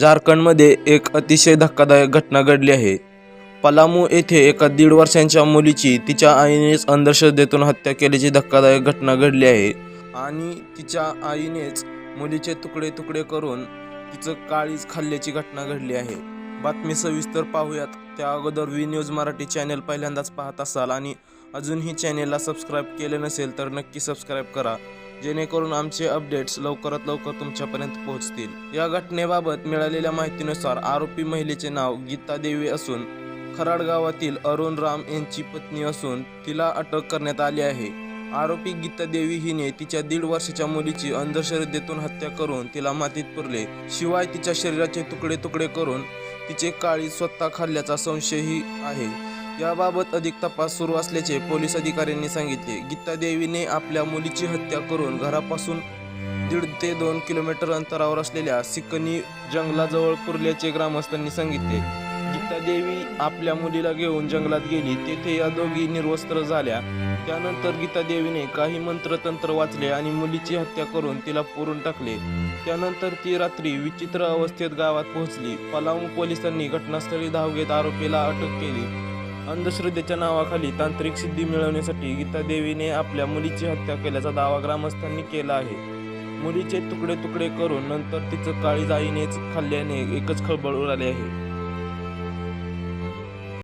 झारखंडमध्ये एक अतिशय धक्कादायक घटना घडली आहे. पलामू येथे एका दीड वर्षांच्या मुलीची तिच्या आईनेच अंधश्रद्धेतून हत्या केल्याची धक्कादायक घटना घडली आहे. आणि तिच्या आईनेच मुलीचे तुकडे तुकडे करून तिचं काळीज खाल्ल्याची घटना घडली आहे. बातमी सविस्तर पाहूयात. त्या अगोदर व्ही न्यूज मराठी चॅनेल पहिल्यांदाच पाहत असाल आणि अजूनही चॅनेलला सबस्क्राईब केले नसेल तर नक्की सबस्क्राईब करा. जेणेकरून आमचे अपडेट्स लवकरात लवकर तुमच्यापर्यंत पोहोचतील. या घटनेबाबत मिळालेल्या माहितीनुसार आरोपी महिलेचे नाव गीता देवी असून खराड गावातील अरुण राम यांची पत्नी असून तिला अटक करण्यात आली आहे. आरोपी गीता देवी हिने तिच्या दीड वर्षाच्या मुलीची अंधश्रद्धेतून हत्या करून तिला मातीत पुरले. शिवाय तिच्या शरीराचे तुकडे तुकडे करून तिचे काळी स्वतः खाल्ल्याचा संशयही आहे. याबाबत अधिक तपास सुरू असल्याचे पोलीस अधिकाऱ्यांनी सांगितले. गीता देवीने आपल्या मुलीची हत्या करून घरापासून दीड ते दोन किलोमीटर अंतरावर असलेल्या सिकनी जंगलाजवळ पुरल्याचे ग्रामस्थांनी सांगितले. गीता देवी आपल्या मुलीला घेऊन जंगलात गेली. तेथे या दोघी निर्वस्त्र झाल्या. त्यानंतर गीता देवीने काही मंत्रतंत्र वाचले आणि मुलीची हत्या करून तिला पुरून टाकले. त्यानंतर ती रात्री विचित्र अवस्थेत गावात पोहोचली. पलामू पोलिसांनी घटनास्थळी धाव घेत आरोपीला अटक केली. अंधश्रद्धेच्या नावाखाली तांत्रिक सिद्धी मिळवण्यासाठी गीता देवीने आपल्या मुलीची हत्या केल्याचा दावा ग्रामस्थांनी केला आहे. मुलीचे तुकडे तुकडे करून नंतर तिचं काळी जाईनेच खाल्ल्याने एकच खळबळ उडाली आहे.